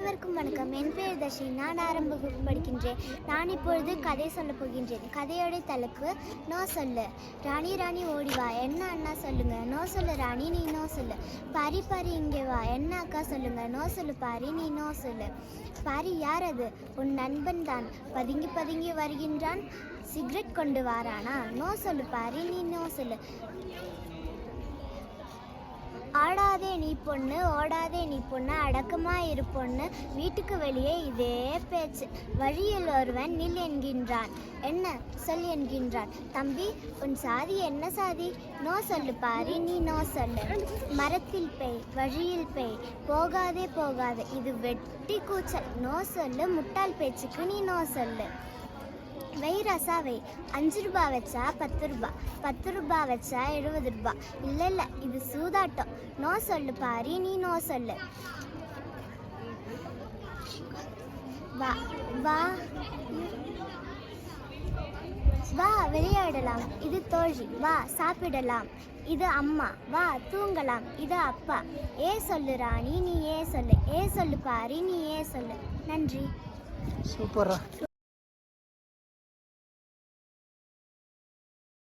அனைவருக்கும் வணக்கம். என் பெயர் தர்ஷினி. நான் ஆரம்ப படிக்கின்றேன். நான் இப்பொழுது கதை சொல்லப் போகின்றேன். கதையோட தலைப்பு நோ சொல்லு. ராணி ராணி ஓடி வா. என்ன அண்ணா சொல்லுங்க? நோ சொல்லு ராணி நீ நோ சொல்லு. பாரி பாரி இங்கே வா. என்ன அக்கா சொல்லுங்க? நோ சொல்லு பாரி நீ நோ சொல்லு. பாரி யார் அது? உன் நண்பன் தான். பதுங்கி பதுங்கி வருகின்றான். சிகரெட் கொண்டு வாரானா? நோ சொல்லு பாரி நீ நோ சொல்லு. ஆடாதே நீ பொண்ணு ஓடாதே நீ பொண்ணு அடக்கமா இரு பொண்ணு. வீட்டுக்கு வெளியே இதே பேச்சு. வழியில் ஒருவன் நில் என்கின்றான். என்ன சொல் என்கின்றான்? தம்பி உன் சாதி என்ன சாதி? நோ சொல்லு பாரி நீ நோ சொல்லு. மரத்தில் பேய் வழியில் பேய். போகாதே போகாதே. இது வெட்டி கூச்சல். நோ சொல்லு முட்டாள் பேச்சுக்கு நீ நோ சொல்லு. வை ரசா வை அஞ்சு ரூபா வச்சா பத்து ரூபா பத்து ரூபா வச்சா எழுபது ரூபா. இல்லை இல்லை இது சூதாட்டம். நோ சொல்லு பாரி நீ நோ சொல்லு. வா வா வா விளையாடலாம். இது தோழி. வா சாப்பிடலாம். இது அம்மா. வா தூங்கலாம். இது அப்பா. ஏ சொல்லு ராணி நீ ஏ சொல்லு. ஏ சொல்லு பாரி நீ ஏ சொல்லு. நன்றி. சூப்பரா